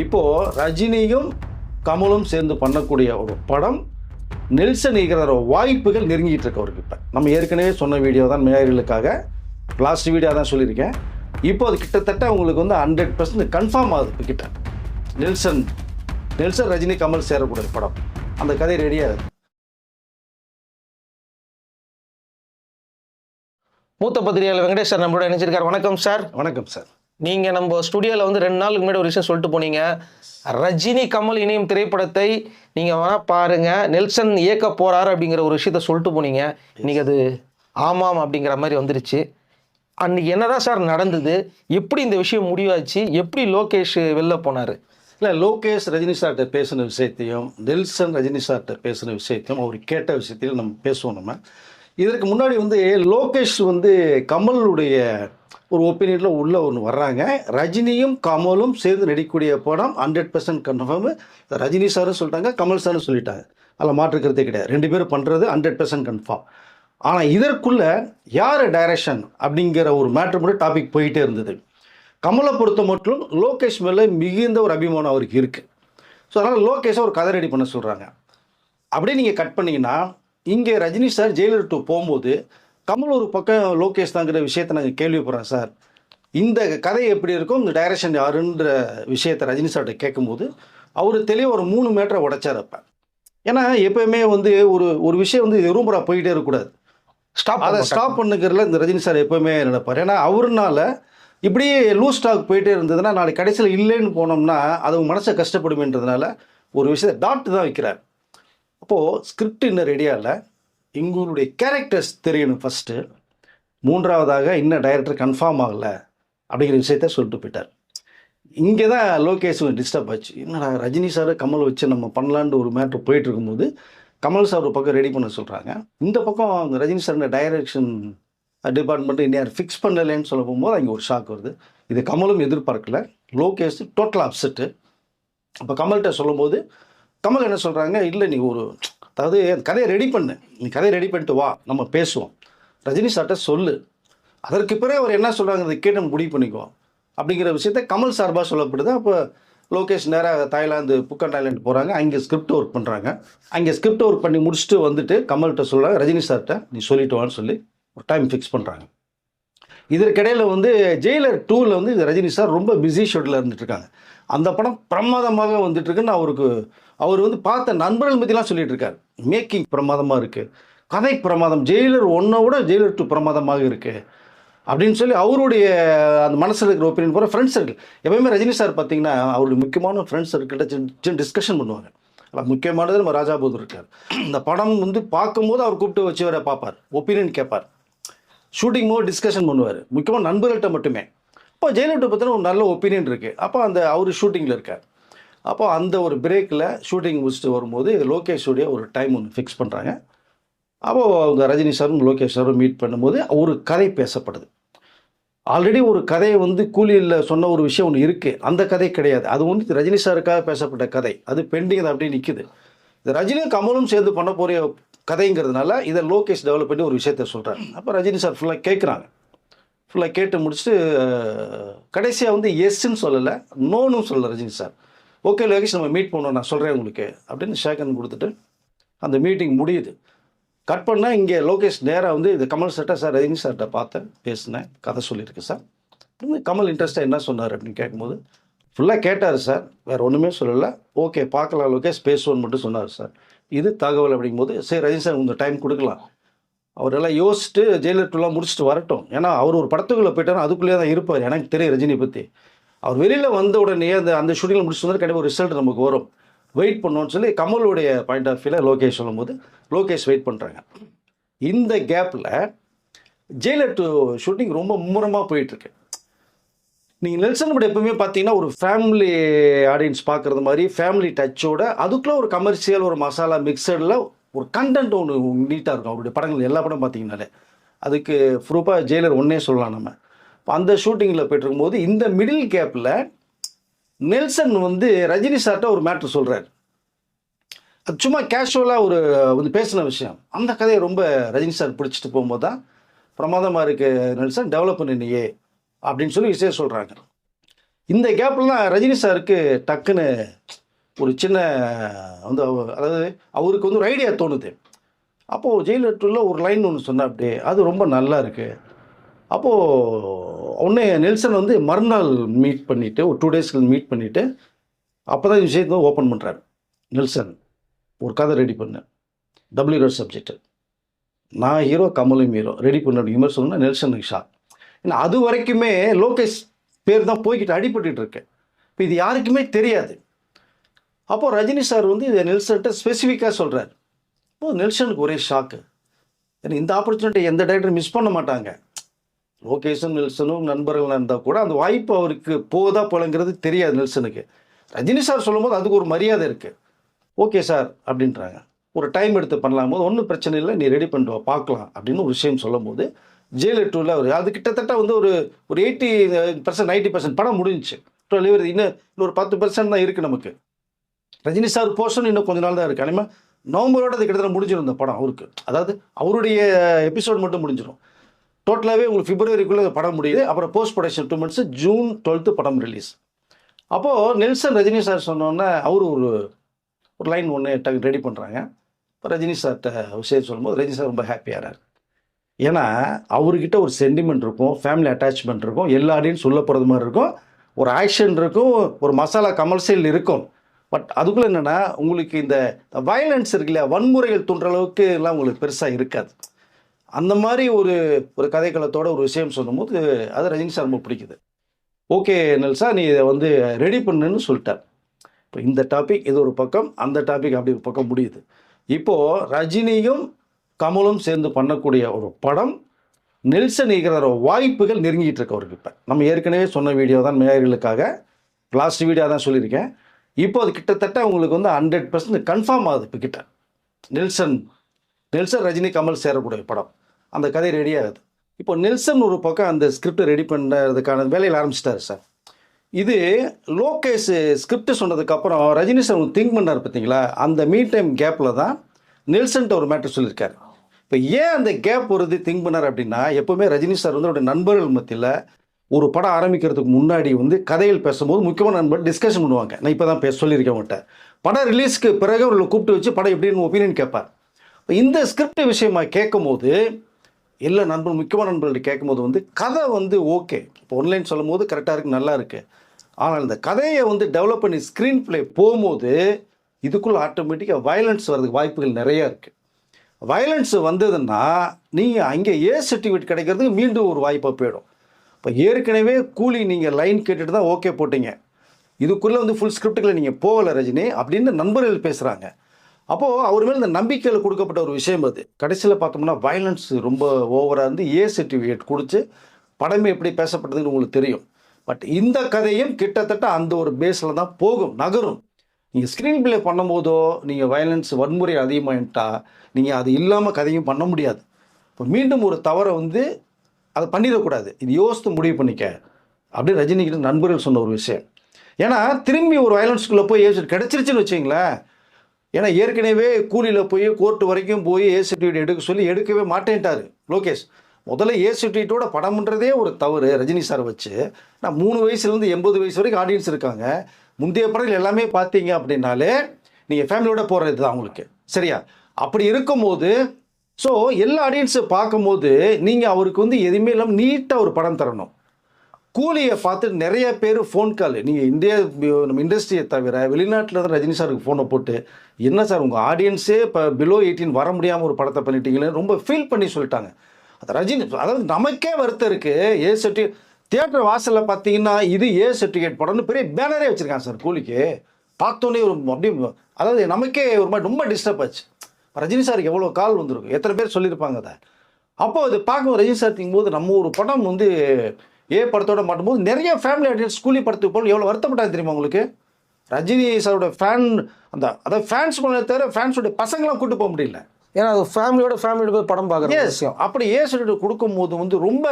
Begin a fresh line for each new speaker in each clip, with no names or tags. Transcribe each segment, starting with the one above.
இப்போது ரஜினியும் கமலும் சேர்ந்து பண்ணக்கூடிய ஒரு படம் நெல்சன் இருக்கிற வாய்ப்புகள் நெருங்கிட்டு இருக்க அவருக்கு இப்போ நம்ம ஏற்கனவே சொன்ன வீடியோ தான் மேயர்களுக்காக லாஸ்ட் வீடியோ தான் சொல்லியிருக்கேன் இப்போ அது கிட்டத்தட்ட உங்களுக்கு வந்து ஹண்ட்ரட் பர்சன்ட் கன்ஃபார்ம் ஆகுது இப்போ கிட்ட நெல்சன் நெல்சன் ரஜினி கமல் சேரக்கூடிய படம் அந்த கதை ரெடியாக
மூத்த பத்திரிகையாளர் வெங்கடேஷ் சார் நம்மளோட நினைச்சிருக்கார் வணக்கம் சார் வணக்கம் சார் நீங்கள் நம்ம ஸ்டுடியோவில் வந்து ரெண்டு நாளுக்கு முன்னாடி ஒரு விஷயம் சொல்லிட்டு போனீங்க ரஜினி கமல் இணையும் திரைப்படத்தை நீங்கள் வேணால் பாருங்கள் நெல்சன் இயக்க போகிறாரு அப்படிங்கிற ஒரு விஷயத்த சொல்லிட்டு போனீங்க இன்றைக்கி அது ஆமாம் அப்படிங்கிற மாதிரி வந்துருச்சு அன்றைக்கி என்னதான் சார் நடந்தது எப்படி இந்த விஷயம் முடிவாச்சு எப்படி லோகேஷ் வெளில போனார்
இல்லை லோகேஷ் ரஜினி சார்கிட்ட பேசின விஷயத்தையும் நெல்சன் ரஜினி சார்கிட்ட பேசின விஷயத்தையும் அவர் கேட்ட விஷயத்தையும் நம்ம பேசுவோம் நம்ம இதற்கு முன்னாடி வந்து லோகேஷ் வந்து கமலுடைய ஒரு ஒப்பீனியனில் உள்ளே ஒன்று வர்றாங்க ரஜினியும் கமலும் சேர்ந்து நடிக்கக்கூடிய படம் ஹண்ட்ரட் பர்சன்ட் கன்ஃபார்மு ரஜினி சாரும் சொல்லிட்டாங்க கமல் சாரும் சொல்லிட்டாங்க அதில் மாற்றுக்கிறதே கிடையாது ரெண்டு பேரும் பண்ணுறது ஹண்ட்ரட் பர்சன்ட் கன்ஃபார்ம் ஆனால் இதற்குள்ளே யார் டைரக்ஷன் அப்படிங்கிற ஒரு மேட்ரு மட்டும் டாபிக் போயிட்டே இருந்தது கமலை பொறுத்த மட்டும் லோகேஷ் மேலே மிகுந்த ஒரு அபிமானம் அவருக்கு இருக்குது ஸோ அதனால் லோகேஷை ஒரு கதை ரெடி பண்ண சொல்கிறாங்க அப்படியே நீங்கள் கட் பண்ணிங்கன்னா இங்கே ரஜினி சார் ஜெயிலர் டூ போகும்போது கமல் ஒரு பக்கம் லோகேஷ் தாங்கிற விஷயத்தை நாங்கள் கேள்விப்படுறோம் சார் இந்த கதை எப்படி இருக்கும் இந்த டைரக்ஷன் யாருன்ற விஷயத்தை ரஜினி சார்கிட்ட கேட்கும்போது அவர் தெளிவாக ஒரு மூணு மீட்டரை உடைச்சார் அப்போ ஏன்னா எப்பயுமே வந்து ஒரு ஒரு விஷயம் வந்து எறும்புறா போயிட்டே இருக்கக்கூடாது ஸ்டாப் அதை ஸ்டாப் பண்ணுங்கிறதுல இந்த ரஜினி சார் எப்போவுமே நினைப்பார் ஏன்னா அவருனால இப்படியே லூஸ் ஸ்டாக் போயிட்டே இருந்ததுன்னா நாளை கடைசியில் இல்லைன்னு போனோம்னா அது மனசை கஷ்டப்படுமேன்றதுனால ஒரு விஷயத்தை டாட் தான் வைக்கிறார் அப்போது ஸ்கிரிப்ட் இன்னும் ரெடியாக இல்லை எங்களுடைய கேரக்டர்ஸ் தெரியணும் ஃபஸ்ட்டு மூன்றாவதாக இன்னும் டைரக்டர் கன்ஃபார்ம் ஆகலை அப்படிங்கிற விஷயத்த சொல்லிட்டு போயிட்டார் இங்கே தான் லோகேஷ் டிஸ்டர்ப் ஆச்சு என்னடா ரஜினி சார் கமல் வச்சு நம்ம பண்ணலான்னு ஒரு மேட்ரு போயிட்டு இருக்கும்போது கமல் சார் ஒரு பக்கம் ரெடி பண்ண சொல்கிறாங்க இந்த பக்கம் அந்த ரஜினி சார் டைரக்ஷன் டிபார்ட்மெண்ட்டு இன்னும் யார் ஃபிக்ஸ் பண்ணலைன்னு சொல்ல போகும்போது அங்கே ஒரு ஷாக் வருது இது கமலும் எதிர்பார்க்கல லோகேஷ் டோட்டலாக அப்செட்டு அப்போ கமல்கிட்ட சொல்லும்போது கமல் என்ன சொல்கிறாங்க இல்லை நீ ஒரு அதாவது அந்த கதையை ரெடி பண்ணு நீ கதையை ரெடி பண்ணிட்டு வா நம்ம பேசுவோம் ரஜினி சார்கிட்ட சொல்லு அதற்கு பிறகு அவர் என்ன சொல்கிறாங்கிறத கேட்டு நம்ம முடிவு பண்ணிக்குவோம் அப்படிங்கிற விஷயத்த கமல் சார்பாக சொல்லப்படுது அப்போ லோகேஷ் நேராக தாய்லாந்து புக்கன் தாய்லாந்து போகிறாங்க அங்கே ஸ்கிரிப்ட் ஒர்க் பண்ணுறாங்க அங்கே ஸ்கிரிப்ட் ஒர்க் பண்ணி முடிச்சுட்டு வந்துட்டு கமல்கிட்ட சொல்கிறாங்க ரஜினி சார்கிட்ட நீ சொல்லிட்டு வான்னு சொல்லி ஒரு டைம் ஃபிக்ஸ் பண்ணுறாங்க இதற்கிடையில் வந்து ஜெயிலர் டூவில் வந்து ரஜினி சார் ரொம்ப பிஸி ஷெட்யூலில் இருந்துட்டுருக்காங்க அந்த படம் பிரமாதமாக வந்துட்டுருக்குன்னு அவருக்கு அவர் வந்து பார்த்த நண்பர்கள் பற்றிலாம் சொல்லிட்டு இருக்காரு மேக்கிங் பிரமாதமாக இருக்குது கதை பிரமாதம் ஜெயிலர் ஒன்றை விட ஜெயிலர் டூ பிரமாதமாக இருக்குது அப்படின்னு சொல்லி அவருடைய அந்த மனசில் இருக்கிற ஒப்பீனியன் போகிற ஃப்ரெண்ட்ஸ் சர்க்கிள் எப்பயுமே ரஜினி சார் பார்த்தீங்கன்னா அவருடைய முக்கியமான ஃப்ரெண்ட்ஸ் சின்ன டிஸ்கஷன் பண்ணுவாங்க அப்போ முக்கியமானது நம்ம ராஜாபூதர் இருக்கார் இந்த படம் வந்து பார்க்கும்போது அவர் கூப்பிட்டு வச்சு வர பார்ப்பார் ஒப்பீனியன் கேட்பார் ஷூட்டிங் போது டிஸ்கஷன் பண்ணுவார் முக்கியமாக நண்பர்கள்ட்ட மட்டுமே அப்போ ஜெயலலிதா பற்றின ஒரு நல்ல ஒப்பீனியன் இருக்குது அப்போ அந்த அவர் ஷூட்டிங்கில் இருக்கார் அப்போ அந்த ஒரு பிரேக்கில் ஷூட்டிங் முடிச்சுட்டு வரும்போது லோகேஷோடைய ஒரு டைம் ஒன்று ஃபிக்ஸ் பண்ணுறாங்க அப்போது அவங்க ரஜினி சாரும் லோகேஷ் சாரும் மீட் பண்ணும்போது ஒரு கதை பேசப்படுது ஆல்ரெடி ஒரு கதையை வந்து கூலியில் சொன்ன ஒரு விஷயம் ஒன்று இருக்குது அந்த கதை கிடையாது அது வந்து ரஜினி சாருக்காக பேசப்பட்ட கதை அது பெண்டிங் அப்படியே நிற்குது ரஜினியும் கமலும் சேர்ந்து பண்ண போகிற கதைங்கிறதுனால இதை லோகேஷ் டெவலப் பண்ணி ஒரு விஷயத்த சொல்கிறார் அப்போ ரஜினி சார் ஃபுல்லாக கேட்குறாங்க ஃபுல்லாக கேட்டு முடிச்சுட்டு கடைசியாக வந்து எஸ்ன்னு சொல்லலை நோனும் சொல்லலை ரஜினி சார் ஓகே லோகேஷ் நம்ம மீட் பண்ணோம் நான் சொல்கிறேன் உங்களுக்கு அப்படின்னு ஷேகன் கொடுத்துட்டு அந்த மீட்டிங் முடியுது கட் பண்ணால் இங்கே லோகேஷ் நேராக வந்து இது கமல் சார்ட்ட சார் ரஜினி சார்கிட்ட பார்த்தேன் பேசினேன் கதை சொல்லியிருக்கேன் சார் கமல் இன்ட்ரெஸ்ட்டாக என்ன சொன்னார் அப்படின்னு கேட்கும்போது ஃபுல்லாக கேட்டார் சார் வேறு ஒன்றுமே சொல்லலை ஓகே பார்க்கலாம் லோகேஷ் பேசுவோன்னு மட்டும் சொன்னார் சார் இது தகவல் அப்படிங்கும்போது சரி ரஜினி சார் கொஞ்சம் டைம் கொடுக்கலாம் அவர் எல்லாம் யோசிச்சுட்டு ஜெயலலிதா டூலாம் முடிச்சுட்டு வரட்டும் ஏன்னா அவர் ஒரு படத்துக்குள்ளே போயிட்டார் அதுக்குள்ளேயே தான் இருப்பார் எனக்கு தெரியும் ரஜினி பற்றி அவர் வெளியில் வந்த உடனே அந்த அந்த ஷூட்டிங்கில் முடிச்சுட்டு வந்தால் கண்டிப்பாக ரிசல்ட் நமக்கு வரும் வெயிட் பண்ணோன்னு சொல்லி கமலுடைய பாயிண்ட் ஆஃப் வியூவில் லோகேஷ் சொல்லும்போது லோகேஷ் வெயிட் பண்ணுறாங்க இந்த கேப்பில் டூ ஷூட்டிங் ரொம்ப மும்முரமாக போயிட்டுருக்கு நீங்கள் நெல்சன் படம் எப்பவுமே பார்த்தீங்கன்னா ஒரு ஃபேமிலி ஆடியன்ஸ் பார்க்குறது மாதிரி ஃபேமிலி டச்சோட அதுக்குள்ளே ஒரு கமர்ஷியல் ஒரு மசாலா மிக்சடில் ஒரு கண்டென்ட் ஒன்று நீட்டாக இருக்கும் அவருடைய படங்கள் எல்லா படம் பார்த்தீங்கன்னாலே அதுக்கு ப்ரூஃபாக ஜெயிலர் ஒன்றே சொல்லலாம் நம்ம இப்போ அந்த ஷூட்டிங்கில் போயிட்டுருக்கும் போது இந்த மிடில் கேப்பில் நெல்சன் வந்து ரஜினி சார்கிட்ட ஒரு மேட்ரு சொல்கிறார் அது சும்மா கேஷுவலாக ஒரு வந்து பேசின விஷயம் அந்த கதையை ரொம்ப ரஜினி சார் பிடிச்சிட்டு போகும்போது தான் பிரமாதமாக இருக்குது நெல்சன் டெவலப் பண்ணினியே அப்படின்னு சொல்லி விஷயம் சொல்கிறாங்க இந்த கேப்பில் தான் ரஜினி சாருக்கு டக்குன்னு ஒரு சின்ன வந்து அதாவது அவருக்கு வந்து ஒரு ஐடியா தோணுது அப்போது ஜெயலலிட்டுள்ள ஒரு லைன் ஒன்று சொன்னா அப்படியே அது ரொம்ப நல்லா இருக்குது அப்போது உடனே நெல்சன் வந்து மறுநாள் மீட் பண்ணிவிட்டு ஒரு டூ டேஸ்க்கு மீட் பண்ணிவிட்டு அப்போ தான் விஷயத்தை ஓப்பன் பண்ணுறாரு நெல்சன் ஒரு கதை ரெடி பண்ணேன் டபுள்யூ ரோட் சப்ஜெக்ட் நான் ஹீரோ கமலும் ஹீரோ ரெடி பண்ண மாதிரி நெல்சனுக்கு ஷாக் ஏன்னா அது வரைக்குமே லோகேஷ் பேர் தான் போய்கிட்டு அடிபட்டு இருக்கேன் இப்போ இது யாருக்குமே தெரியாது அப்போது ரஜினி சார் வந்து இதை நெல்சன்கிட்ட ஸ்பெசிஃபிக்காக சொல்கிறார் இப்போது நெல்சனுக்கு ஒரே ஷாக்கு ஏன்னா இந்த ஆப்பர்ச்சுனிட்டி எந்த டேரக்டரும் மிஸ் பண்ண மாட்டாங்க லோகேஷன் நெல்சனும் நண்பர்கள் இருந்தால் கூட அந்த வாய்ப்பு அவருக்கு போதா போலங்கிறது தெரியாது நெல்சனுக்கு ரஜினி சார் சொல்லும்போது அதுக்கு ஒரு மரியாதை இருக்குது ஓகே சார் அப்படின்றாங்க ஒரு டைம் எடுத்து பண்ணலாம் போது ஒன்றும் பிரச்சனை இல்லை நீ ரெடி பண்ணுவா பார்க்கலாம் அப்படின்னு ஒரு விஷயம் சொல்லும் போது ஜெயிலர் டூவில் அவர் அது கிட்டத்தட்ட வந்து ஒரு ஒரு எயிட்டி பர்சன்ட் நைன்டி பர்சன்ட் படம் முடிஞ்சிச்சு டுவெல் இவர் இன்னும் ஒரு பத்து பர்சன்ட் தான் இருக்குது நமக்கு ரஜினி சார் போர்ஷன் இன்னும் கொஞ்ச நாள் தான் இருக்குது அனிமே நவம்பரோட அது கிட்டத்தட்ட முடிஞ்சிடும் இந்த படம் அவருக்கு அதாவது அவருடைய எபிசோட் மட்டும் முடிஞ்சிடும் டோட்டலாகவே உங்களுக்கு பிப்ரவரிக்குள்ளே படம் முடியுது அப்புறம் post production two months June twelfth படம் ரிலீஸ் அப்போது நெல்சன் ரஜினி சார் சொன்னோன்னே அவர் ஒரு ஒரு லைன் ஒன்று ரெடி பண்ணுறாங்க இப்போ ரஜினி சார்கிட்ட விஷயம் சொல்லும்போது ரஜினி சார் ரொம்ப ஹாப்பியாக இருக்கார் ஏன்னா அவர்கிட்ட ஒரு சென்டிமெண்ட் இருக்கும் ஃபேமிலி அட்டாச்மெண்ட் இருக்கும் எல்லாரையும் சொல்ல போகிறது மாதிரி இருக்கும் ஒரு ஆக்ஷன் இருக்கும் ஒரு மசாலா கமர்ஷியல் இருக்கும் பட் அதுக்குள்ளே என்னென்னா உங்களுக்கு இந்த வயலன்ஸ் இருக்கு இல்லையா வன்முறைகள் தூண்டுற அளவுக்கு எல்லாம் உங்களுக்கு பெருசாக இருக்காது அந்த மாதிரி ஒரு ஒரு கதைக்களத்தோட ஒரு விஷயம் சொல்லும்போது அது ரஜினி சார் ரொம்ப பிடிக்குது ஓகே நெல்சா நீ இதை வந்து ரெடி பண்ணுன்னு சொல்லிட்ட இப்போ இந்த டாபிக் இது ஒரு பக்கம் அந்த டாபிக் அப்படி ஒரு பக்கம் முடியுது இப்போது ரஜினியும் கமலும் சேர்ந்து பண்ணக்கூடிய ஒரு படம் நெல்சன் ஈகிற வாய்ப்புகள் நெருங்கிட்டு இருக்க அவருக்கு இப்போ நம்ம ஏற்கனவே சொன்ன வீடியோ தான் மேயர்களுக்காக லாஸ்ட் வீடியோ தான் சொல்லியிருக்கேன் இப்போ அது கிட்டத்தட்ட அவங்களுக்கு வந்து ஹண்ட்ரட் பர்சன்ட் கன்ஃபார்ம் ஆகுது இப்போ கிட்ட நெல்சன் நெல்சன் ரஜினி கமல் சேரக்கூடிய படம் அந்த கதை ரெடி ஆகுது இப்போ நெல்சன் ஒரு பக்கம் அந்த ஸ்கிரிப்டை ரெடி பண்ணுறதுக்கான வேலையில் ஆரம்பிச்சிட்டாரு சார் இது லோகேஷ் ஸ்கிரிப்ட் சொன்னதுக்கப்புறம் ரஜினி சார் திங்க் பண்ணார் பார்த்தீங்களா அந்த மீ டைம் கேப்பில் தான் நெல்சன்ட்ட ஒரு மேட்டர் சொல்லியிருக்காரு இப்போ ஏன் அந்த கேப் வருது திங்க் பண்ணார் அப்படின்னா எப்போவுமே ரஜினி சார் வந்து அவருடைய நண்பர்கள் மத்தியில் ஒரு படம் ஆரம்பிக்கிறதுக்கு முன்னாடி வந்து கதையில் பேசும்போது முக்கியமான நண்பர் டிஸ்கஷன் பண்ணுவாங்க நான் இப்போ தான் பேச சொல்லியிருக்கேன் அவங்கள்ட்ட படம் ரிலீஸ்க்கு பிறகு அவர்களை கூப்பிட்டு வச்சு படம் எப்படின்னு ஒப்பீனியன் கேட்பார் இப்போ இந்த ஸ்கிரிப்ட் விஷயமா கேட்கும்போது எல்லா நண்பர்கள் முக்கியமான நண்பர்கள்ட்ட கேட்கும்போது வந்து கதை வந்து ஓகே இப்போ ஒன்லைன் சொல்லும் போது கரெக்டாக இருக்குது நல்லா இருக்குது ஆனால் இந்த கதையை வந்து டெவலப் பண்ணி ஸ்க்ரீன் பிளே போகும்போது இதுக்குள்ளே ஆட்டோமேட்டிக்காக வயலன்ஸ் வர்றதுக்கு வாய்ப்புகள் நிறையா இருக்குது வயலன்ஸ் வந்ததுன்னா நீங்கள் அங்கே ஏ சர்டிஃபிகேட் கிடைக்கிறதுக்கு மீண்டும் ஒரு வாய்ப்பாக போயிடும் இப்போ ஏற்கனவே கூலி நீங்கள் லைன் கேட்டுட்டு தான் ஓகே போட்டிங்க இதுக்குள்ளே வந்து ஃபுல் ஸ்கிரிப்டுக்குள்ளே நீங்கள் போகலை ரஜினி அப்படின்னு நண்பர்கள் பேசுகிறாங்க அப்போது அவர் மேலே இந்த நம்பிக்கையில் கொடுக்கப்பட்ட ஒரு விஷயம் அது கடைசியில் பார்த்தோம்னா வயலன்ஸ் ரொம்ப ஓவராக இருந்து ஏ சர்டிஃபிகேட் கொடுத்து படமே எப்படி பேசப்பட்டதுன்னு உங்களுக்கு தெரியும் பட் இந்த கதையும் கிட்டத்தட்ட அந்த ஒரு பேஸில் தான் போகும் நகரும் நீங்கள் ஸ்க்ரீன் பிளே பண்ணும்போதோ நீங்கள் வயலன்ஸ் வன்முறை அதிகமாகிட்டால் நீங்கள் அது இல்லாமல் கதையும் பண்ண முடியாது இப்போ மீண்டும் ஒரு தவறை வந்து அதை பண்ணிடக்கூடாது இது யோசித்து முடிவு பண்ணிக்க அப்படி ரஜினிக்கு நண்பர்கள் சொன்ன ஒரு விஷயம் ஏன்னா திரும்பி ஒரு வயலன்ஸ்குள்ளே போய் ஏசி கிடச்சிருச்சுன்னு வச்சிங்களேன் ஏன்னா ஏற்கனவே கூலியில் போய் கோர்ட்டு வரைக்கும் போய் ஏ சர்டிஃபிகேட் எடுக்க சொல்லி எடுக்கவே மாட்டேன்ட்டார் லோகேஷ் முதல்ல ஏ சர்டிஃபிகேட்டோட படம்ன்றதே ஒரு தவறு ரஜினி சார் வச்சு நான் மூணு வயசுலேருந்து எண்பது வயசு வரைக்கும் ஆடியன்ஸ் இருக்காங்க முந்தைய படங்கள் எல்லாமே பார்த்தீங்க அப்படின்னாலே நீங்கள் ஃபேமிலியோட போகிறது தான் அவங்களுக்கு சரியா அப்படி இருக்கும்போது ஸோ எல்லா ஆடியன்ஸை பார்க்கும்போது நீங்கள் அவருக்கு வந்து எதுவுமே இல்லாமல் நீட்டாக ஒரு படம் தரணும் கூலியை பார்த்து நிறைய பேர் ஃபோன் கால் நீங்கள் இந்தியா நம்ம இண்டஸ்ட்ரியை தவிர வெளிநாட்டில் தான் ரஜினி சாருக்கு ஃபோனை போட்டு என்ன சார் உங்கள் ஆடியன்ஸே இப்போ பிலோ எயிட்டீன் வர முடியாமல் ஒரு படத்தை பண்ணிட்டீங்களே ரொம்ப ஃபீல் பண்ணி சொல்லிட்டாங்க அது ரஜினி அதாவது நமக்கே வருத்தம் இருக்குது ஏ செட்டி தியேட்டர் வாசலில் பார்த்தீங்கன்னா இது ஏ சர்டிஃபிகேட் படம்னு பெரிய பேனரே வச்சுருக்காங்க சார் கூலிக்கு பார்த்தோன்னே ஒரு அப்படியே அதாவது நமக்கே ஒரு மாதிரி ரொம்ப டிஸ்டர்ப் ஆச்சு ரஜினி சாருக்கு எவ்வளோ கால் வந்திருக்கும் எத்தனை பேர் சொல்லியிருப்பாங்க அதை அப்போ அது பார்க்கும் ரஜினி சார் போது நம்ம ஒரு படம் வந்து ஏ படத்தோட மாட்டும்போது நிறைய ஃபேமிலி ஆடியன்ஸ் ஸ்கூலி படத்துக்கு போகணும் எவ்வளோ வருத்தப்பட்டாங்க தெரியுமா உங்களுக்கு ரஜினி சாரோட ஃபேன் அந்த அதாவது ஃபேன்ஸ் பண்ண தவிர ஃபேன்ஸோடைய பசங்களாம் கூட்டு போக முடியல
ஏன்னா அது ஃபேமிலியோட ஃபேமிலியோட போய் படம் பார்க்குற விஷயம்
அப்படி ஏ சர்டிஃபிகேட் கொடுக்கும்போது வந்து ரொம்ப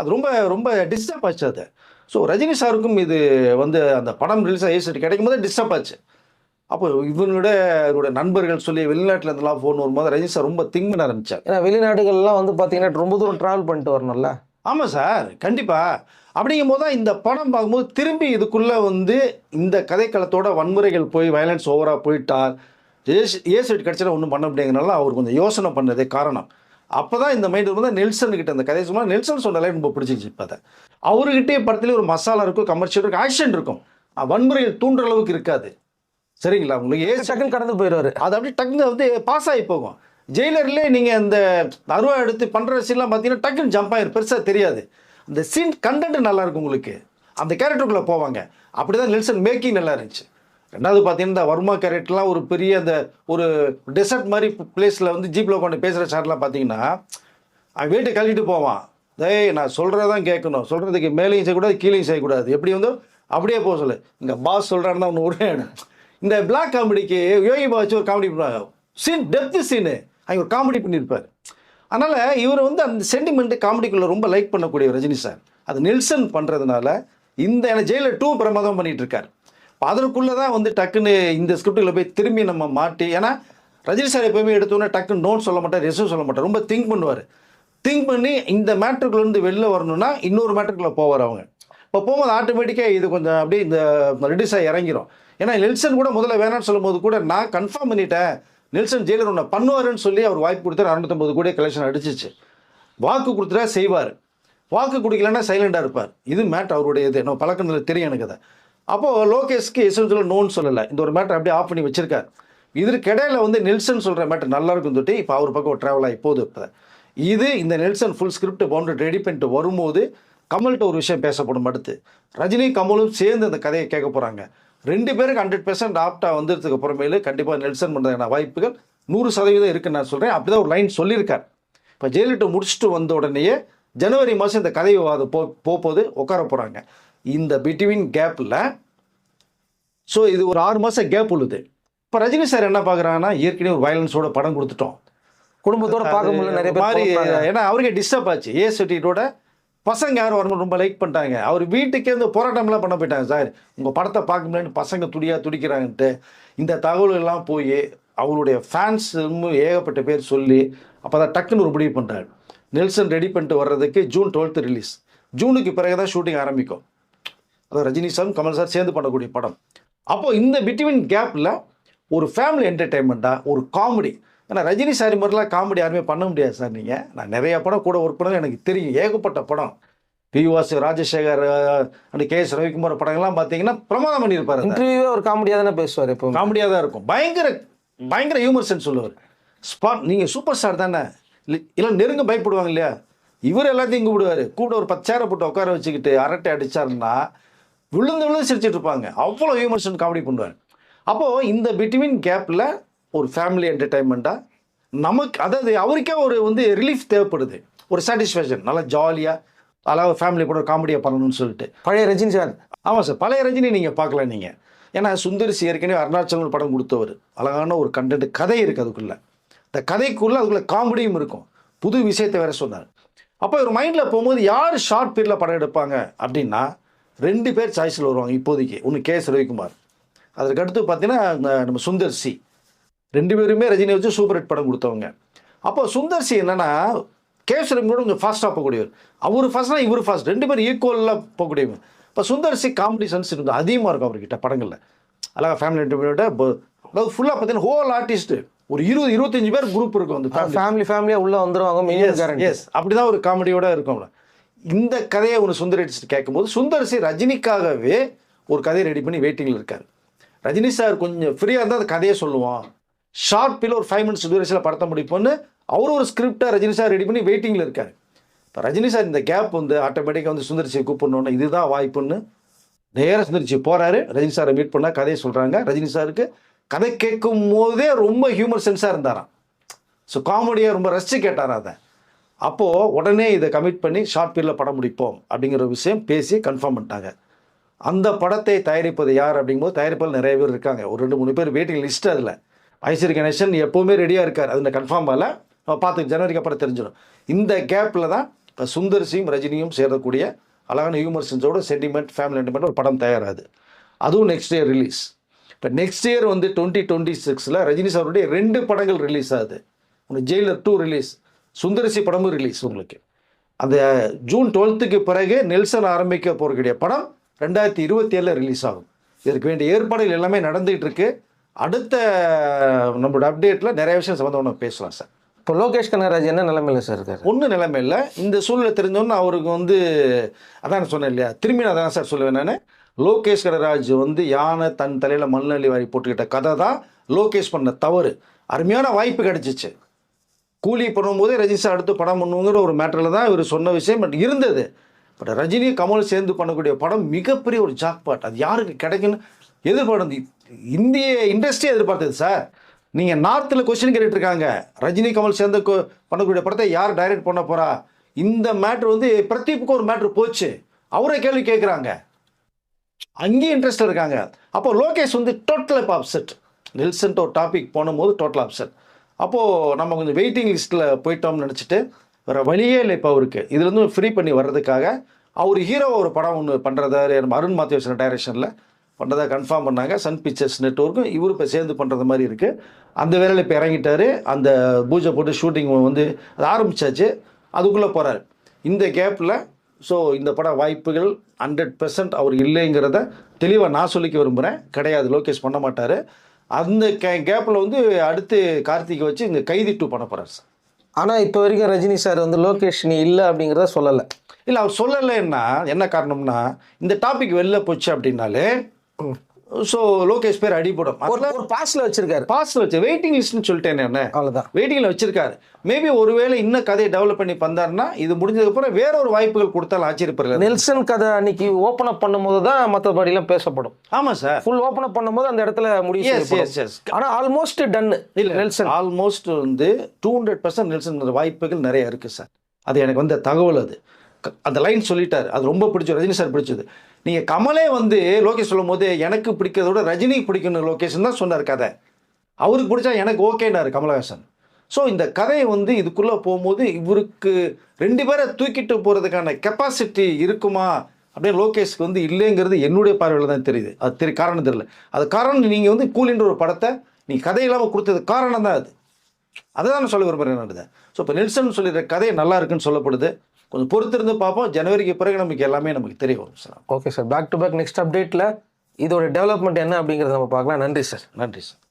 அது ரொம்ப ரொம்ப டிஸ்டர்ப் ஆச்சு அது ஸோ ரஜினி சாருக்கும் இது வந்து அந்த படம் ரிலீஸ் ஆகி கிடைக்கும் போது டிஸ்டர்ப் ஆச்சு அப்போ இவனோட இவரோட நண்பர்கள் சொல்லி வெளிநாட்டில் இருந்தெல்லாம் ஃபோன் வரும்போது ரஜினி சார் ரொம்ப திங்க் பண்ண ஆரம்பித்தார்
ஏன்னா வெளிநாடுகள்லாம் வந்து பார்த்தீங்கன்னா ரொம்ப தூரம் ட்ராவல் பண்ணிட்டு வரணும்ல
ஆமாம் சார் கண்டிப்பாக அப்படிங்கும் போது தான் இந்த படம் பார்க்கும்போது திரும்பி இதுக்குள்ளே வந்து இந்த கதைக்களத்தோட வன்முறைகள் போய் வயலன்ஸ் ஓவராக போயிட்டார் ஏசி ஏ சைட் ஒன்றும் பண்ண முடியாங்கனால அவர் கொஞ்சம் யோசனை பண்ணதே காரணம் அப்போ தான் இந்த மைண்ட் வந்து கிட்ட அந்த கதையை சொன்னால் நெல்சன் சொன்னாலே ரொம்ப பிடிச்சிருச்சு இப்போ அதை அவர்கிட்டே படத்துலேயே ஒரு மசாலா இருக்கும் கமர்ஷியல் இருக்கும் ஆக்ஷன் இருக்கும் வன்முறையில் தூண்டுற அளவுக்கு இருக்காது சரிங்களா உங்களுக்கு ஏ
டக்குன்னு கடந்து போயிடுவார்
அது அப்படியே டக்குன்னு வந்து பாஸ் ஆகி போகும் ஜெயிலர்லேயே நீங்கள் அந்த அருவா எடுத்து பண்ணுற சீன்லாம் பார்த்தீங்கன்னா டக்குன்னு ஜம்ப் ஆயிரும் பெருசாக தெரியாது அந்த சீன் கண்டென்ட் நல்லாயிருக்கும் உங்களுக்கு அந்த கேரக்டருக்குள்ளே போவாங்க அப்படி தான் நெல்சன் மேக்கிங் நல்லா இருந்துச்சு ரெண்டாவது பார்த்தீங்கன்னா இந்த வர்மா கேரட்லாம் ஒரு பெரிய அந்த ஒரு டெசர்ட் மாதிரி பிளேஸில் வந்து ஜீப்பில் உட்காந்து பேசுகிற சார்லாம் பார்த்தீங்கன்னா அவன் வீட்டை கழட்டிட்டு போவான் டேய் நான் சொல்கிறதான் கேட்கணும் சொல்கிறதுக்கு மேலேயும் செய்யக்கூடாது கீழேயும் செய்யக்கூடாது எப்படி வந்து அப்படியே போக சொல்லு இங்கே பாஸ் தான் ஒன்று ஒரே இந்த பிளாக் காமெடிக்கு யோகி பாச்சு ஒரு காமெடி பண்ணுவாங்க சீன் டெப்த்து சீனு அவங்க ஒரு காமெடி பண்ணியிருப்பார் அதனால் இவர் வந்து அந்த சென்டிமெண்ட்டு காமெடிக்குள்ளே ரொம்ப லைக் பண்ணக்கூடிய ரஜினி சார் அது நெல்சன் பண்ணுறதுனால இந்த என ஜெயிலில் டூ பிரமாதம் பண்ணிகிட்டு இருக்கார் அப்போ அதற்குள்ளே தான் வந்து டக்குன்னு இந்த ஸ்கிரிப்டுகளை போய் திரும்பி நம்ம மாட்டி ஏன்னா ரஜினி சார் எப்போயுமே எடுத்தோன்னே டக்குன்னு நோட் சொல்ல மாட்டார் ரிசர்வ் சொல்ல மாட்டார் ரொம்ப திங்க் பண்ணுவார் திங்க் பண்ணி இந்த மேட்ருக்குள்ளேருந்து வெளில வரணும்னா இன்னொரு மேட்ருக்குள்ளே போவார் அவங்க இப்போ போகும்போது ஆட்டோமேட்டிக்காக இது கொஞ்சம் அப்படியே இந்த ரெடியூஸாக இறங்கிடும் ஏன்னா நெல்சன் கூட முதல்ல வேணான்னு சொல்லும்போது கூட நான் கன்ஃபார்ம் பண்ணிட்டேன் நெல்சன் ஜெயிலர் ஒன்று பண்ணுவாருன்னு சொல்லி அவர் வாய்ப்பு கொடுத்தாரு அறுநூத்தம்பது கூட கலெக்ஷன் அடிச்சிச்சு வாக்கு கொடுத்துட்டா செய்வார் வாக்கு கொடுக்கலன்னா சைலண்டாக இருப்பார் இது மேட் அவருடைய இது நம்ம பழக்கத்தில் தெரியும் எனக்கு அதை அப்போது லோகேஷ்க்கு எஸ்எம் சொல்ல நோன்னு சொல்லலை இந்த ஒரு மேட்டர் அப்படியே ஆஃப் பண்ணி இதற்கு இடையில வந்து நெல்சன் சொல்கிற மேட்டர் நல்லா இருக்கும் தொட்டி இப்போ அவர் பக்கம் ட்ராவல் ஆகி போகுது இப்போ இது இந்த Nelson full script boundary ready பண்ணிட்டு வரும்போது கமல்கிட்ட ஒரு விஷயம் பேசப்படும் அடுத்து ரஜினி கமலும் சேர்ந்து அந்த கதையை கேட்க போகிறாங்க ரெண்டு பேருக்கு ஹண்ட்ரட் பெர்சன்ட் ஆப்டா வந்ததுக்கு அப்புறமேலு கண்டிப்பாக நெல்சன் பண்ணுறதுக்கான வாய்ப்புகள் நூறு சதவீதம் இருக்குன்னு நான் சொல்கிறேன் அப்படி தான் ஒரு லைன் சொல்லியிருக்கார் இப்போ ஜெயலலிதா முடிச்சுட்டு வந்த உடனேயே ஜனவரி மாதம் இந்த கதையை அது போ போகுது உட்கார போகிறாங்க இந்த பிட்வீன் கேப்பில் ஸோ இது ஒரு ஆறு மாதம் கேப் உள்ளுது இப்போ ரஜினி சார் என்ன பார்க்குறாங்கன்னா ஏற்கனவே ஒரு வயலன்ஸோட படம் கொடுத்துட்டோம்
குடும்பத்தோடு பார்க்க முடியல நிறைய மாதிரி
ஏன்னா அவருக்கே டிஸ்டர்ப் ஆச்சு ஏ செட்டியோட பசங்க யாரும் வரும்போது ரொம்ப லைக் பண்ணிட்டாங்க அவர் வீட்டுக்கே இந்த போராட்டம்லாம் பண்ண போயிட்டாங்க சார் உங்கள் படத்தை பார்க்க முடியலன்னு பசங்க துடியாக துடிக்கிறாங்கன்ட்டு இந்த தகவல்கள்லாம் போய் அவருடைய ஃபேன்ஸ் ஏகப்பட்ட பேர் சொல்லி அப்போ தான் டக்குன்னு ஒரு முடிவு பண்ணுறாரு நெல்சன் ரெடி பண்ணிட்டு வர்றதுக்கு ஜூன் டுவெல்த்து ரிலீஸ் ஜூனுக்கு பிறகு தான் ஷூட்டிங் ஆரம்பிக்கும் அதாவது ரஜினி சார் கமல் சார் சேர்ந்து பண்ணக்கூடிய படம் அப்போது இந்த பிட்வீன் கேப்பில் ஒரு ஃபேமிலி என்டர்டெயின்மெண்ட்டாக ஒரு காமெடி ஏன்னா ரஜினி சார் மாதிரிலாம் காமெடி யாருமே பண்ண முடியாது சார் நீங்கள் நான் நிறையா படம் கூட ஒர்க் பண்ணது எனக்கு தெரியும் ஏகப்பட்ட படம் P Vasu Rajasekhar and K S Ravikumar படங்கள்லாம் பார்த்தீங்கன்னா பிரமாதம் பண்ணியிருப்பார்
இன்டர்வியூவே ஒரு காமெடியாக தானே பேசுவார் இப்போ
காமெடியாக தான் இருக்கும் பயங்கர பயங்கர ஹியூமர்ஸ்ன்னு சொல்லுவார் ஸ்பாட் நீங்கள் சூப்பர் ஸ்டார் தானே இல்லை நெருங்க பயப்படுவாங்க இல்லையா இவர் எல்லாத்தையும் கூப்பிடுவார் கூட ஒரு பச்சாரை போட்டு உட்கார வச்சுக்கிட்டு அரட்டை அடித்தாருன்னா விழுந்து விழுந்து சிரிச்சிட்டு இருப்பாங்க அவ்வளோ ஹியூமர்ஷன் காமெடி பண்ணுவார் அப்போது இந்த பிட்வீன் கேப்பில் ஒரு ஃபேமிலி என்டர்டைன்மெண்ட்டாக நமக்கு அதாவது அவருக்கே ஒரு வந்து ரிலீஃப் தேவைப்படுது ஒரு சாட்டிஸ்ஃபேக்ஷன் நல்லா ஜாலியாக அதாவது ஃபேமிலி கூட காமெடியாக பண்ணணும்னு சொல்லிட்டு பழைய ரஜினி சார் ஆமாம் சார் பழைய ரஜினி நீங்கள் பார்க்கலாம் நீங்கள் ஏன்னா சுந்தரிசி ஏற்கனவே அருணாச்சலம் படம் கொடுத்தவர் அழகான ஒரு கண்டென்ட் கதை இருக்குது அதுக்குள்ளே இந்த கதைக்குள்ளே அதுக்குள்ளே காமெடியும் இருக்கும் புது விஷயத்தை வேறு சொன்னார் அப்போ இவர் மைண்டில் போகும்போது யார் ஷார்ட் பீரியடில் படம் எடுப்பாங்க அப்படின்னா ரெண்டு பேர் சாய்ஸில் வருவாங்க இப்போதைக்கு ஒன்று கே எஸ் ரவிக்குமார் அதற்கடுத்து பார்த்தீங்கன்னா நம்ம சுந்தர் சி ரெண்டு பேருமே ரஜினி வச்சு சூப்பர் ஹிட் படம் கொடுத்தவங்க அப்போ சுந்தர் சி என்னென்னா கே எஸ் கூட கொஞ்சம் ஃபாஸ்ட்டாக போகக்கூடியவர் அவர் ஃபஸ்ட்னா இவர் ஃபாஸ்ட் ரெண்டு பேரும் ஈக்குவலாக போகக்கூடியவங்க இப்போ சுந்தர் சி காமெடி சென்ஸ் இருக்கும் அதிகமாக இருக்கும் அவர்கிட்ட படங்களில் அழகாக ஃபேமிலி இன்டர்வியூட்ட அதாவது ஃபுல்லாக பார்த்தீங்கன்னா ஹோல் ஆர்டிஸ்ட்டு ஒரு இருபது இருபத்தஞ்சு பேர் குரூப் இருக்கும்
அந்த ஃபேமிலி ஃபேமிலியாக உள்ளே வந்துடுவாங்க
எஸ் அப்படி தான் ஒரு காமெடியோட இருக்கும் இந்த கதையை ஒன்று அடிச்சுட்டு கேட்கும்போது சுந்தர் சி ரஜினிக்காகவே ஒரு கதையை ரெடி பண்ணி வெயிட்டிங்கில் இருக்கார் ரஜினி சார் கொஞ்சம் ஃப்ரீயாக இருந்தால் அந்த கதையை சொல்லுவான் பில் ஒரு ஃபைவ் மினிட்ஸ் டியூரேஷனில் படத்தை முடிப்போன்னு அவர் ஒரு ஸ்கிரிப்டாக ரஜினி சார் ரெடி பண்ணி வெயிட்டிங்கில் இருக்கார் இப்போ ரஜினி சார் இந்த கேப் வந்து ஆட்டோமேட்டிக்காக வந்து சுந்தர் சியை கூப்பிடணுன்னு இதுதான் வாய்ப்புன்னு நேராக சுந்தரிச்சி போகிறாரு ரஜினி சாரை மீட் பண்ணால் கதையை சொல்கிறாங்க ரஜினி சாருக்கு கதை கேட்கும் போதே ரொம்ப ஹியூமர் சென்ஸாக இருந்தாராம் ஸோ காமெடியாக ரொம்ப ரசித்து கேட்டாரா அதை அப்போது உடனே இதை கமிட் பண்ணி ஷார்ட் பீரியடில் படம் முடிப்போம் அப்படிங்கிற விஷயம் பேசி கன்ஃபார்ம் பண்ணிட்டாங்க அந்த படத்தை தயாரிப்பது யார் அப்படிங்கும்போது தயாரிப்பில் நிறைய பேர் இருக்காங்க ஒரு ரெண்டு மூணு பேர் வெயிட்டிங் லிஸ்ட் அதில் ஐஸ்வரி கணேசன் எப்போவுமே ரெடியாக இருக்கார் அதில் கன்ஃபார்ம் ஆகல பார்த்து ஜனவரிக்கு அப்புறம் தெரிஞ்சிடும் இந்த கேப்பில் தான் சுந்தர் சிங் ரஜினியும் சேரக்கூடிய அழகான ஹியூமர் சென்டிமெண்ட் ஃபேமிலி சென்டிமெண்ட் ஒரு படம் தயாராகுது அதுவும் நெக்ஸ்ட் இயர் ரிலீஸ் இப்போ நெக்ஸ்ட் இயர் வந்து டுவெண்ட்டி டுவெண்ட்டி சிக்ஸில் ரஜினி சாருடைய ரெண்டு படங்கள் ரிலீஸ் ஆகுது ஒன்று ஜெயிலர் டூ ரிலீஸ் சுந்தரிசி படமும் ரிலீஸ் உங்களுக்கு அந்த ஜூன் டுவெல்த்துக்கு பிறகு நெல்சன் ஆரம்பிக்க போகக்கூடிய படம் ரெண்டாயிரத்தி இருபத்தி ஏழில் ரிலீஸ் ஆகும் இதற்கு வேண்டிய ஏற்பாடுகள் எல்லாமே நடந்துகிட்டு இருக்கு அடுத்த நம்மளோட அப்டேட்டில் நிறைய விஷயம் சம்மந்தம் நம்ம பேசலாம் சார்
இப்போ லோகேஷ் கனகராஜ் என்ன நிலைமையில் சார் இருக்கார்
ஒன்றும் இல்லை இந்த சூழ்நிலை தெரிஞ்சோன்னு அவருக்கு வந்து அதான் சொன்னேன் இல்லையா திரும்பி நான் அதான் சார் சொல்லுவேன் நான் லோகேஷ் கனகராஜ் வந்து யானை தன் தலையில் மண்ணள்ளி வாரி போட்டுக்கிட்ட கதை தான் லோகேஷ் பண்ண தவறு அருமையான வாய்ப்பு கிடச்சிச்சு கூலி ரஜினி ரஜினிஷா அடுத்து படம் பண்ணுவோங்கிற ஒரு மேட்டரில் தான் இவர் சொன்ன விஷயம் பட் இருந்தது பட் ரஜினி கமல் சேர்ந்து பண்ணக்கூடிய படம் மிகப்பெரிய ஒரு ஜாக்பாட் அது யாருக்கு கிடைக்குன்னு எதிர்பார்த்து இந்திய இண்டஸ்ட்ரியே எதிர்பார்த்தது சார் நீங்கள் நார்த்தில் கொஸ்டின் கேட்டுட்ருக்காங்க ரஜினி கமல் சேர்ந்து பண்ணக்கூடிய படத்தை யார் டைரக்ட் பண்ண போகிறா இந்த மேட்ரு வந்து பிரதீப்புக்கு ஒரு மேட்ரு போச்சு அவரே கேள்வி கேட்குறாங்க அங்கேயும் இன்ட்ரெஸ்ட் இருக்காங்க அப்போ லோகேஷ் வந்து டோட்டல் அப்செட் நெல்சன்ட்டு ஒரு டாபிக் போனும்போது டோட்டல் அப்செட் அப்போது நம்ம கொஞ்சம் வெயிட்டிங் லிஸ்ட்டில் போயிட்டோம்னு நினச்சிட்டு வேறு வழியே இல்லை இப்போ அவருக்கு இதுலேருந்து ஃப்ரீ பண்ணி வர்றதுக்காக அவர் ஹீரோ ஒரு படம் ஒன்று பண்ணுறதாரு நம்ம அருண் மாத்தியோசன டைரக்ஷனில் பண்ணுறதா கன்ஃபார்ம் பண்ணாங்க சன் பிக்சர்ஸ் நெட்ஒர்க்கும் இவரும் இப்போ சேர்ந்து பண்ணுறது மாதிரி இருக்குது அந்த வேலையில் இப்போ இறங்கிட்டார் அந்த பூஜை போட்டு ஷூட்டிங் வந்து அது ஆரம்பித்தாச்சு அதுக்குள்ளே போகிறார் இந்த கேப்பில் ஸோ இந்த பட வாய்ப்புகள் ஹண்ட்ரட் பெர்சன்ட் அவர் இல்லைங்கிறத தெளிவாக நான் சொல்லிக்க விரும்புகிறேன் கிடையாது லோகேஷ் பண்ண மாட்டார் அந்த கே கேப்பில் வந்து அடுத்து கார்த்திக் வச்சு இந்த கைதி டூ பண்ண போகிறார் சார்
ஆனால் இப்போ வரைக்கும் ரஜினி சார் வந்து லோகேஷ் நீ இல்லை அப்படிங்கிறத சொல்லலை
இல்லை அவர் சொல்லலைன்னா என்ன காரணம்னா இந்த டாபிக் வெளில போச்சு அப்படின்னாலே ஸோ லோகேஷ் பேர் அடிபடும்
ஒரு பாஸ்ல வச்சிருக்காரு
பாஸ்ல வச்சு வெயிட்டிங் லிஸ்ட்னு சொல்லிட்டேன் என்ன அவ்வளோதான் வெயிட்டிங்ல வச்சிருக்காரு மேபி ஒருவேளை இன்னும் கதையை டெவலப் பண்ணி பண்ணாருன்னா இது முடிஞ்சதுக்கப்புறம் வேற ஒரு வாய்ப்புகள் கொடுத்தாலும் ஆச்சரியப்படல நெல்சன் கதை அன்னைக்கு ஓப்பன் அப் பண்ணும்போது தான் மற்றபடி எல்லாம் பேசப்படும் ஆமா சார் ஃபுல் ஓப்பன் அப் பண்ணும்போது அந்த இடத்துல முடியும் ஆனால் ஆல்மோஸ்ட் டன் இல்லை நெல்சன் ஆல்மோஸ்ட் வந்து டூ ஹண்ட்ரட் பர்சன்ட் நெல்சன் வாய்ப்புகள் நிறைய இருக்கு சார் அது எனக்கு வந்த தகவல் அது அந்த லைன் சொல்லிட்டார் அது ரொம்ப பிடிச்சது ரஜினி சார் பிடிச்சது நீங்கள் கமலே வந்து லோகேஷ் சொல்லும் போது எனக்கு பிடிக்கிறத விட ரஜினி பிடிக்கணும் லோகேஷன் தான் சொன்னார் கதை அவருக்கு பிடிச்சா எனக்கு ஓகேனாரு கமலஹாசன் ஸோ இந்த கதையை வந்து இதுக்குள்ளே போகும்போது இவருக்கு ரெண்டு பேரை தூக்கிட்டு போகிறதுக்கான கெப்பாசிட்டி இருக்குமா அப்படியே லோகேஷ்க்கு வந்து இல்லைங்கிறது என்னுடைய பார்வையில் தான் தெரியுது அது தெரிய காரணம் தெரியல அது காரணம் நீங்கள் வந்து கூலின்ற ஒரு படத்தை நீ கதை இல்லாமல் கொடுத்தது காரணம் தான் அது அதை தான் நான் சொல்ல விரும்புகிறேன் ஸோ இப்போ நெல்சன் சொல்லிடுற கதை நல்லா இருக்குன்னு சொல்லப்படுது கொஞ்சம் பொறுத்திருந்து பார்ப்போம் ஜனவரிக்கு பிறகு நமக்கு எல்லாமே நமக்கு தெரிய வரும் sir okay sir back to back next அப்டேட்டில் இதோட டெவலப்மெண்ட் என்ன அப்படிங்கிறத நம்ம பார்க்கலாம் நன்றி சார் நன்றி சார்